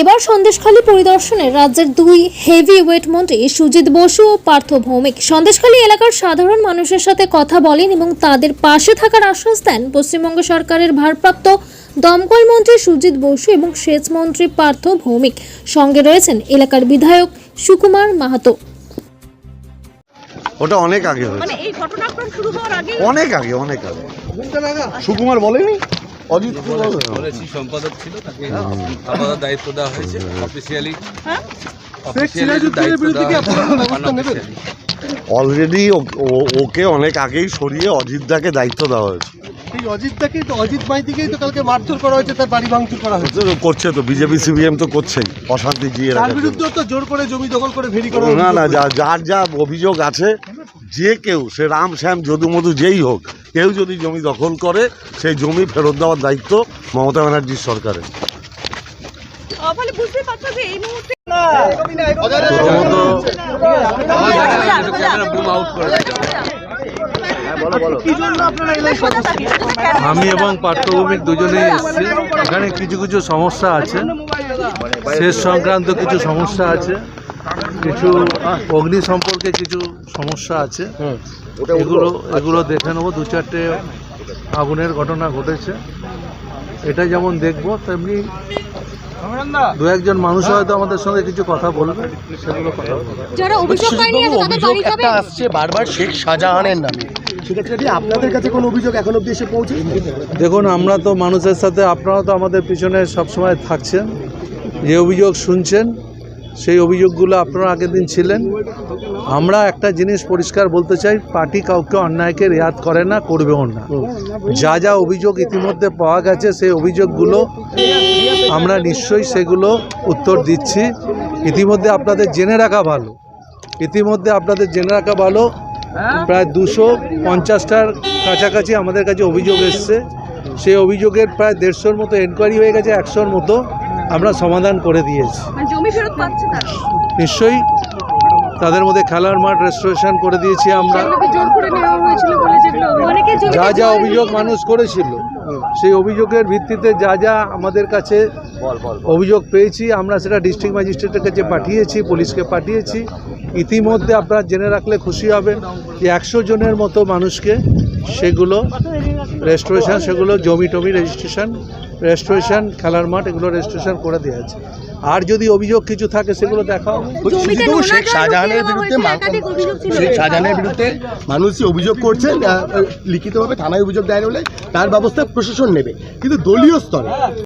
এবার সন্দেশখালী পরিদর্শনে রাজ্যের দুই হেভি ওয়েট মন্ত্রী সুজিত বসু ও পার্থ ভৌমিক সন্দেশখালী এলাকার সাধারণ মানুষের সাথে কথা বলেন এবং তাদের পাশে থাকার আশ্বাস দেন পশ্চিমবঙ্গ সরকারের ভারপ্রাপ্ত দমকল মন্ত্রী সুজিত বসু এবং সেচ মন্ত্রী পার্থ ভৌমিক। সঙ্গে রয়েছেন এলাকার বিধায়ক সুকুমার মাহাতো। ওটা অনেক আগে হয়েছে। মানে এই ঘটনাক্রম শুরু হওয়ার আগে অনেক আগে অনেক আগে। সুকুমার বলেনি? অজিত বলেছি সম্পাদক ছিল তাকে আলাদা দায়িত্ব দেওয়া হয়েছে অফিসিয়ালি হ্যাঁ? অলরেডি ওকে অনেক আগেই সরিয়ে অজিতদাকে দায়িত্ব দেওয়া হয়েছে। এই অজিতটাকেই তো অজিত মাইতিকেই তো কালকে মারধর করা হয়েছে তার বাড়ি ভাঙচুর করা হয়েছে। করছে তো বিজেপি সিপিএম তো করছেই অশান্তি জিয়ে তার। বিরুদ্ধেও তো জোর করে জমি দখল করে ভেরি করা না না যা যার যা অভিযোগ আছে যে কেউ সে রাম শ্যাম যদু মধু যেই হোক কেউ যদি জমি দখল করে সেই জমি ফেরত দেওয়ার দায়িত্ব মমতা ব্যানার্জির সরকারের। আমি এবং পার্থভূমিক দুজনেই এসেছি। এখানে কিছু কিছু সমস্যা আছে। শেষ সংক্রান্ত কিছু সমস্যা আছে। কিছু অগ্নি সম্পর্কে কিছু সমস্যা আছে। এগুলো এগুলো দেখে নেব দু চারটে আগুনের ঘটনা ঘটেছে। এটা যেমন দেখব তেমনি দু একজন মানুষ হয়তো আমাদের সঙ্গে কিছু কথা বলবে সেগুলো কথা বলবে। যারা অভিযোগ পায়নি তাদের বাড়ি যাবে আসছে বারবার শেখ শাহজাহানের নামে। আপনাদের কাছে কোনো অভিযোগ এখন অব্দি এসে পৌঁছে দেখুন আমরা তো মানুষের সাথে আপনারা তো আমাদের পিছনে সবসময় থাকছেন। যে অভিযোগ শুনছেন সেই অভিযোগগুলো আপনারা আগের দিন ছিলেন। আমরা একটা জিনিস পরিষ্কার বলতে চাই, পার্টি কাউকে অন্যায়কে রেয়াত করে না, করবেও না। যা যা অভিযোগ ইতিমধ্যে পাওয়া গেছে, সেই অভিযোগগুলো আমরা নিশ্চয়ই সেগুলো উত্তর দিচ্ছি। ইতিমধ্যে আপনাদের জেনে রাখা ভালো। ইতিমধ্যে আপনাদের জেনে রাখা ভালো, প্রায় দুশো পঞ্চাশটার কাছাকাছি আমাদের কাছে অভিযোগ এসছে। সেই অভিযোগের প্রায় দেড়শোর মতো এনকোয়ারি হয়ে গেছে, একশোর মতো। আমরা সমাধান করে দিয়েছি। মানে জমি ফেরত পাচ্ছে নিশ্চয়ই তাদের মধ্যে খেলার মাঠ রেস্টোরেশন করে দিয়েছি আমরা। জমি যা যা অভিযোগ মানুষ করেছিল সেই অভিযোগের ভিত্তিতে যা যা আমাদের কাছে অভিযোগ পেয়েছি আমরা সেটা ডিস্ট্রিক্ট ম্যাজিস্ট্রেটের কাছে পাঠিয়েছি পুলিশকে পাঠিয়েছি। ইতিমধ্যে আপনারা জেনে রাখলে খুশি হবেন যে একশো জনের মতো মানুষকে সেগুলো রেস্টোরেশন সেগুলো জমি টমি রেজিস্ট্রেশন রেস্টোরেশন খেলার মাঠ এগুলো রেজিস্ট্রেশন করে দেওয়া আছে আর যদি অভিযোগ কিছু থাকে সেগুলো দেখাও। শুধু শেখ শাহজাহানের বিরুদ্ধে শেখ শাহজাহানের বিরুদ্ধে মানুষই অভিযোগ করছেন লিখিতভাবে থানায় অভিযোগ দেয় বলে তার ব্যবস্থা প্রশাসন নেবে। কিন্তু দলীয় স্তরে